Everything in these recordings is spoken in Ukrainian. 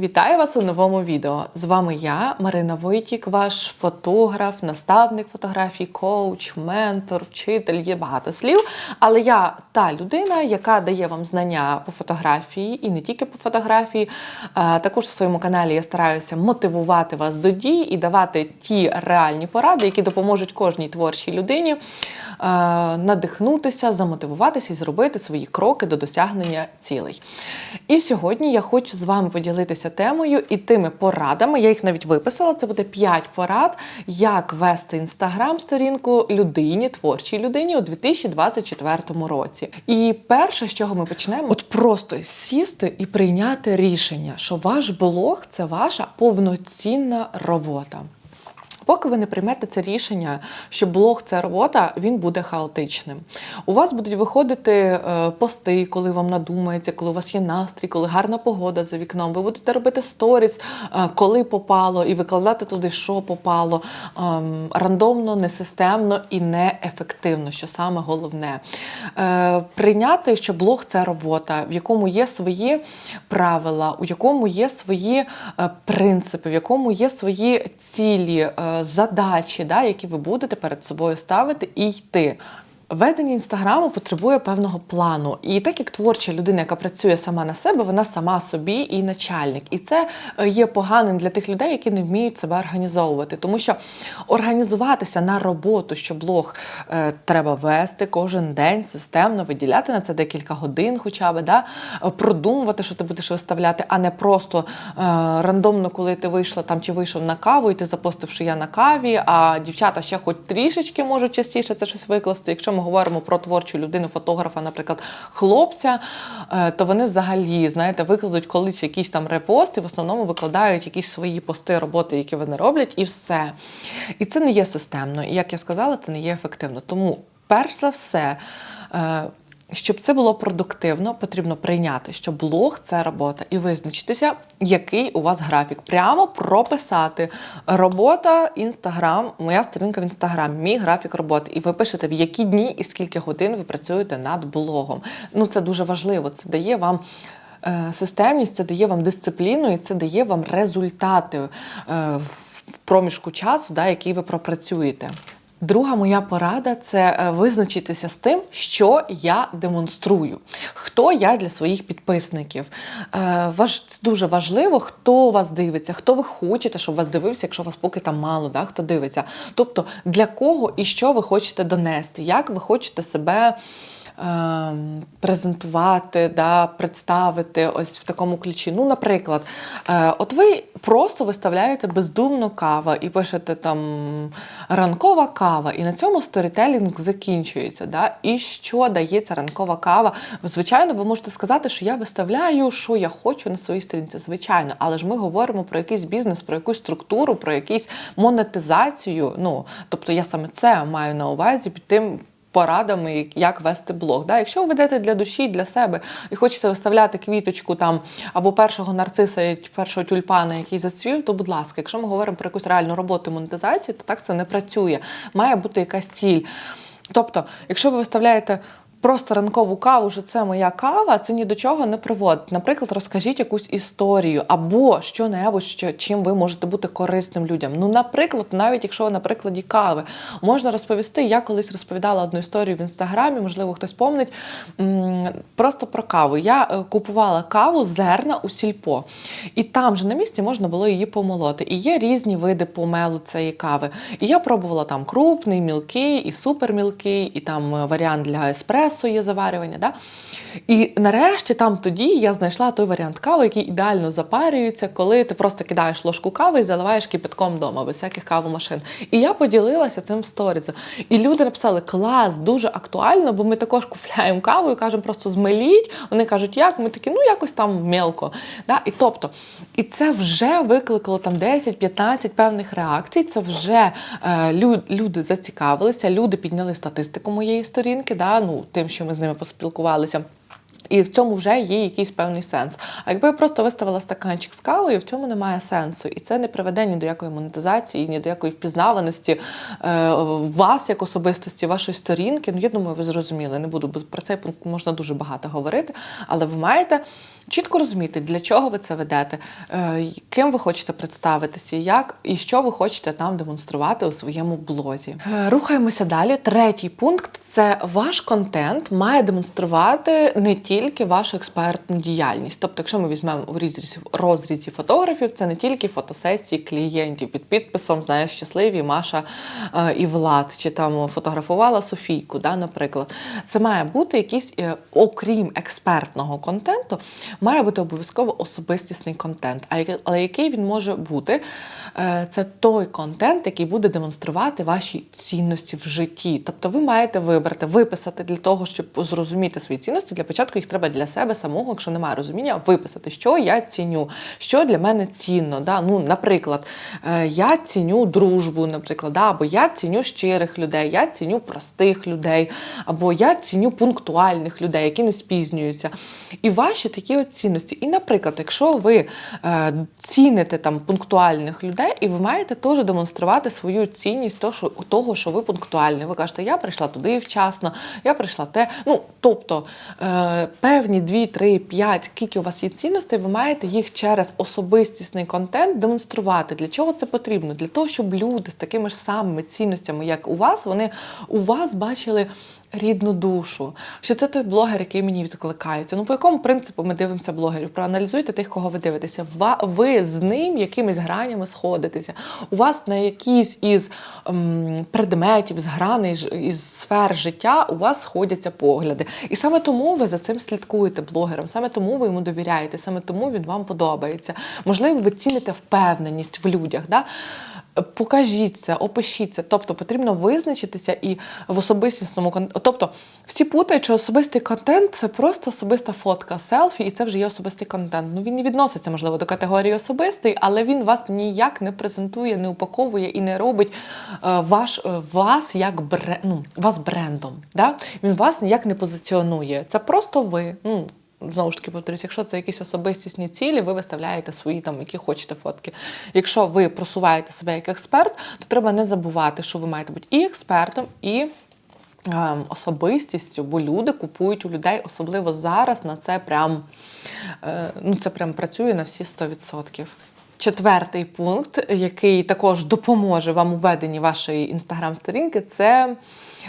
Вітаю вас у новому відео. З вами я, Марина Войтік, ваш фотограф, наставник фотографій, коуч, ментор, вчитель. Є багато слів. Але я та людина, яка дає вам знання по фотографії і не тільки по фотографії. Е, Також у своєму каналі я стараюся мотивувати вас до дій і давати ті реальні поради, які допоможуть кожній творчій людині надихнутися, замотивуватися і зробити свої кроки до досягнення цілей. І сьогодні я хочу з вами поділитися темою і тими порадами. Я їх навіть виписала. Це буде 5 порад, як вести інстаграм-сторінку людині, творчій людині у 2024 році. І перше, з чого ми почнемо, от просто сісти і прийняти рішення, що ваш блог це ваша повноцінна робота. Поки ви не приймете це рішення, що блог це робота, він буде хаотичним. У вас будуть виходити е, пости, коли вам надумається, коли у вас є настрій, коли гарна погода за вікном. Ви будете робити сторіс, е, коли попало, і викладати туди, що попало ем, рандомно, несистемно і неефективно, що саме головне. Е, Прийняти, що блог це робота, в якому є свої правила, у якому є свої принципи, в якому є свої цілі, задачі, да, які ви будете перед собою ставити і йти. Ведення інстаграму потребує певного плану. І так як творча людина, яка працює сама на себе, вона сама собі і начальник. І це е, є поганим для тих людей, які не вміють себе організовувати. Тому що організуватися на роботу, що блог е, треба вести кожен день системно, виділяти на це декілька годин, хоча б да, продумувати, що ти будеш виставляти, а не просто е, рандомно, коли ти вийшла там чи вийшов на каву, і ти запостив, що я на каві, а дівчата ще хоч трішечки можуть частіше це щось викласти. Якщо ми говоримо про творчу людину, фотографа, наприклад, хлопця, е, то вони взагалі, знаєте, викладуть колись якісь там репости, в основному викладають якісь свої пости роботи, які вони роблять, і все. І це не є системно. І як я сказала, це не є ефективно. Тому, перш за все, е, щоб це було продуктивно, потрібно прийняти, що блог це робота, і визначитися, який у вас графік. Прямо прописати робота, інстаграм, моя сторінка в інстаграм, мій графік роботи. І ви пишете, в які дні і скільки годин ви працюєте над блогом. Ну це дуже важливо. Це дає вам. е, Системність це дає вам дисципліну і це дає вам результати е, в проміжку часу, да, який ви пропрацюєте. Друга моя порада це е, визначитися з тим, що я демонструю, хто я для своїх підписників. ваш Це дуже важливо, хто вас дивиться, хто ви хочете, щоб вас дивився, якщо вас поки там мало, да, хто дивиться. Тобто для кого і що ви хочете донести, як ви хочете себе. Ем, Презентувати, да, представити ось в такому ключі. Ну, наприклад, е, от ви просто виставляєте бездумно кава і пишете там ранкова кава, і на цьому сторітелінг закінчується. Да? І що дає ця ранкова кава? Звичайно, ви можете сказати, що я виставляю, що я хочу на своїй сторінці. Звичайно, але ж ми говоримо про якийсь бізнес, про якусь структуру, про якусь монетизацію. Ну, тобто я саме це маю на увазі під тим. Порадами, як вести блог. Да? Якщо ви ведете для душі, для себе і хочете виставляти квіточку там або першого нарциса, першого тюльпана, який зацвів, то будь ласка, якщо ми говоримо про якусь реальну роботу монетизації, то так це не працює. Має бути якась ціль. Тобто, якщо ви виставляєте просто ранкову каву, що це моя кава, це ні до чого не приводить. Наприклад, розкажіть якусь історію або що-небудь, що, чим ви можете бути корисним людям. Ну, наприклад, навіть якщо на прикладі кави можна розповісти, я колись розповідала одну історію в інстаграмі, можливо, хтось помнить, просто про каву. Я е, купувала каву зерна у сільпо, і там же на місці можна було її помолоти. І є різні види помелу цієї кави. І я пробувала там крупний, мілкий і супермілкий, і там е, варіант для еспресо є заварювання. Да? І нарешті там тоді я знайшла той варіант кави, який ідеально запарюється, коли ти просто кидаєш ложку кави і заливаєш кипятком вдома, без всяких кавомашин. І я поділилася цим в сторіці. І люди написали: клас, дуже актуально, бо ми також купляємо каву і кажемо, просто змеліть. Вони кажуть, як? Ми такі, ну якось там мелко. Да? І тобто, і це вже викликало там 10-15 певних реакцій. Це вже е, лю- люди зацікавилися, люди підняли статистику моєї сторінки, да? ну, тим, що ми з ними поспілкувалися. І в цьому вже є якийсь певний сенс. А якби я просто виставила стаканчик з кавою, в цьому немає сенсу. І це не приведе ні до якої монетизації, ні до якої впізнаваності е, вас як особистості, вашої сторінки. Ну, я думаю, ви зрозуміли. Не буду бо про цей пункт можна дуже багато говорити, але ви маєте чітко розуміти, для чого ви це ведете, е, ким ви хочете представитися, як і що ви хочете там демонструвати у своєму блозі. Е, Рухаємося далі. Третій пункт це ваш контент має демонструвати не тільки вашу експертну діяльність. Тобто, якщо ми візьмемо в розрізі, розрізі фотографів, це не тільки фотосесії клієнтів під підписом знаєш, щасливі Маша е, і Влад, чи там фотографувала Софійку, да, наприклад. Це має бути якийсь, е, окрім експертного контенту, має бути обов'язково особистісний контент. А але який він може бути? Е, Це той контент, який буде демонструвати ваші цінності в житті. Тобто ви маєте вибрати, виписати для того, щоб зрозуміти свої цінності. Для початку їх треба для себе самого, якщо немає розуміння, виписати, що я ціню, що для мене цінно. Да? Ну, наприклад, е, я ціню дружбу, наприклад, да? або я ціню щирих людей, я ціню простих людей, або я ціню пунктуальних людей, які не спізнюються. І ваші такі от цінності. І, наприклад, якщо ви е, ціните там пунктуальних людей, і ви маєте теж демонструвати свою цінність того, що, ви пунктуальні. Ви кажете, я прийшла туди вчасно, я прийшла те. Ну, тобто е, певні 2, 3, 5, скільки у вас є цінностей, ви маєте їх через особистісний контент демонструвати. Для чого це потрібно? Для того, щоб люди з такими ж самими цінностями, як у вас, вони у вас бачили рідну душу. Що це той блогер, який мені відкликається. Ну, по якому принципу ми дивимося блогерів? Проаналізуйте тих, кого ви дивитеся. Ви з ним якимись гранями сходитеся. У вас на якійсь із ем, предметів, з граней, із сфер життя у вас сходяться погляди. І саме тому ви за цим слідкуєте блогером, саме тому ви йому довіряєте, саме тому він вам подобається. Можливо, ви ціните впевненість в людях. Да? Покажіть це, опишіть це. Тобто потрібно визначитися і в особистісному контенті. Тобто всі путають, що особистий контент це просто особиста фотка, селфі, і це вже є особистий контент. Ну він не відноситься, можливо, до категорії особистий, але він вас ніяк не презентує, не упаковує і не робить е, ваш, е, вас як бре, ну, вас брендом. Да? Він вас ніяк не позиціонує. Це просто ви. Ну, Знову ж таки, повторюсь, якщо це якісь особистісні цілі, ви виставляєте свої там, які хочете фотки. Якщо ви просуваєте себе як експерт, то треба не забувати, що ви маєте бути і експертом, і ем, особистістю, бо люди купують у людей, особливо зараз на це прям, е, ну, це прям працює на всі 100%. Четвертий пункт, який також допоможе вам у веденні вашої інстаграм-сторінки, це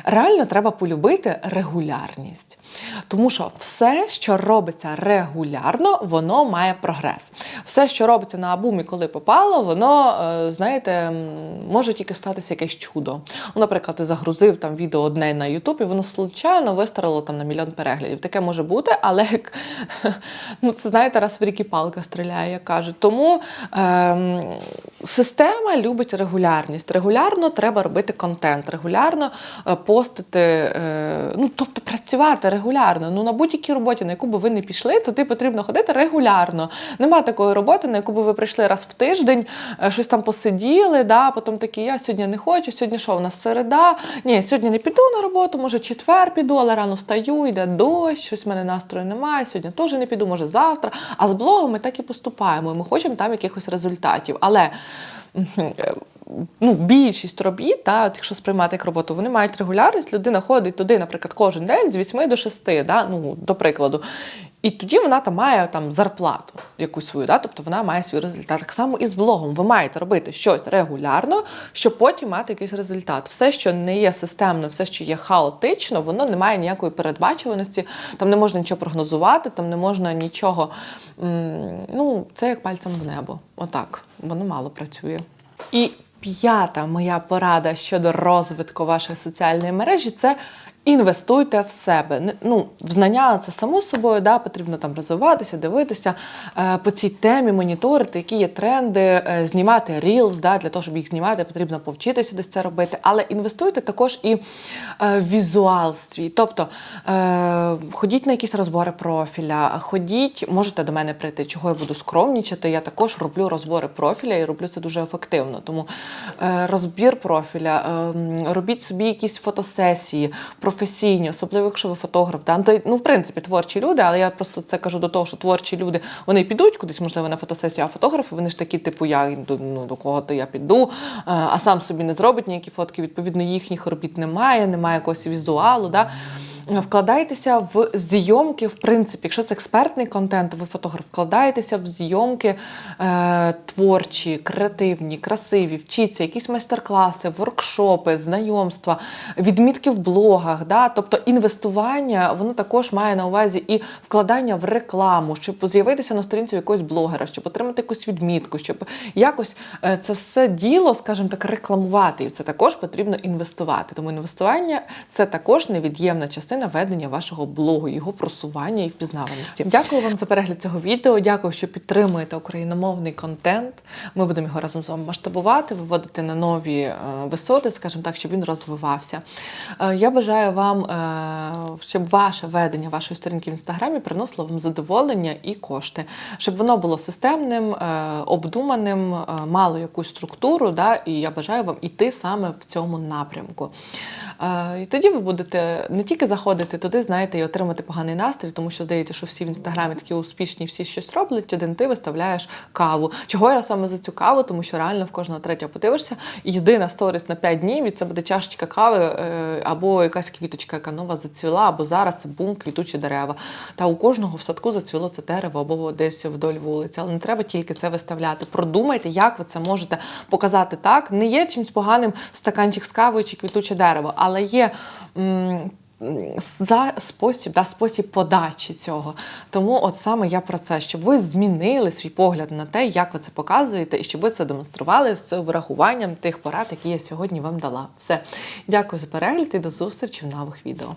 реально треба полюбити регулярність. Тому що все, що робиться регулярно, воно має прогрес. Все, що робиться на абумі, коли попало, воно, е, знаєте, може тільки статися якесь чудо. Ну, наприклад, ти загрузив там відео одне на YouTube, і воно случайно вистрелило там на мільйон переглядів. Таке може бути, але як ну, це знаєте, раз в ріки палка стріляє, як кажуть. Тому ем, система любить регулярність. Регулярно треба робити контент, регулярно е, постити, е, ну тобто працювати регулярно. Ну на будь-якій роботі, на яку би ви не пішли, то ти потрібно ходити регулярно. Нема такої роботи, на яку би ви прийшли раз в тиждень, е, щось там посиділи, да, потім такі, я сьогодні не хочу, сьогодні що, у нас середа. Ні, сьогодні не піду на роботу, може четвер піду, але рано встаю, йде дощ, щось в мене настрою немає, сьогодні теж не піду, може завтра. А з блогом ми так і поступаємо. Ми хочемо там якихось результатів. Але е, ну, більшість робіт, та, от якщо сприймати як роботу, вони мають регулярність. Людина ходить туди, наприклад, кожен день з 8 до 6, да, ну, до прикладу. І тоді вона там має там зарплату якусь свою, да? тобто вона має свій результат. Так само і з блогом. Ви маєте робити щось регулярно, щоб потім мати якийсь результат. Все, що не є системно, все, що є хаотично, воно не має ніякої передбачуваності, там не можна нічого прогнозувати, там не можна нічого. Ну, це як пальцем в небо. Отак. Воно мало працює. І п'ята моя порада щодо розвитку вашої соціальної мережі це. Інвестуйте в себе. Ну, в знання це само собою, да, потрібно там розвиватися, дивитися е, по цій темі, моніторити, які є тренди, е, знімати Reels, да, для того, щоб їх знімати, потрібно повчитися десь це робити. Але інвестуйте також і е, в візуал свій. Тобто ходіть на якісь розбори профіля, ходіть, можете до мене прийти, чого я буду скромнічати. Я також роблю розбори профіля і роблю це дуже ефективно. Тому розбір профіля, е, робіть собі якісь фотосесії професійні, особливо якщо ви фотограф. Да? Ну, Ну, в принципі, творчі люди, але я просто це кажу до того, що творчі люди вони підуть кудись, можливо, на фотосесію, а фотографи вони ж такі, типу, я ну, до кого то я піду, е, а сам собі не зробить ніякі фотки. Відповідно, їхніх робіт немає, немає якогось візуалу. Да? Вкладайтеся в зйомки, в принципі, якщо це експертний контент, ви фотограф, вкладайтеся в зйомки е, творчі, креативні, красиві, вчіться, якісь майстер-класи, воркшопи, знайомства, відмітки в блогах. Да? Тобто інвестування воно також має на увазі і вкладання в рекламу, щоб з'явитися на сторінці якогось блогера, щоб отримати якусь відмітку, щоб якось е, це все діло, скажімо так, рекламувати. І це також потрібно інвестувати. Тому інвестування це також невід'ємна частина ведення вашого блогу, його просування і впізнаваності. Дякую вам за перегляд цього відео. Дякую, що підтримуєте україномовний контент. Ми будемо його разом з вами масштабувати, виводити на нові е, висоти, скажімо так, щоб він розвивався. Е, Я бажаю вам, е, щоб ваше ведення вашої сторінки в інстаграмі приносило вам задоволення і кошти, щоб воно було системним, обдуманим, мало якусь структуру. Да, і я бажаю вам іти саме в цьому напрямку. І тоді ви будете не тільки заходити туди, знаєте, і отримати поганий настрій, тому що здається, що всі в інстаграмі такі успішні, всі щось роблять. Один ти виставляєш каву. Чого я саме за цю каву? Тому що реально в кожного третього подивишся. Єдина сторіс на 5 днів, і це буде чашечка кави е, або якась квіточка, яка нова зацвіла, або зараз це бум, квітучі дерева. Та у кожного в садку зацвіло це дерево або десь вдоль вулиці. Але не треба тільки це виставляти. Продумайте, як ви це можете показати так. Не є чимось поганим стаканчик з кавою чи квітуче дерево, але є. за спосіб, да, спосіб подачі цього. Тому от саме я про це, щоб ви змінили свій погляд на те, як ви це показуєте, і щоб ви це демонстрували з врахуванням тих порад, які я сьогодні вам дала. Все. Дякую за перегляд і до зустрічі в нових відео.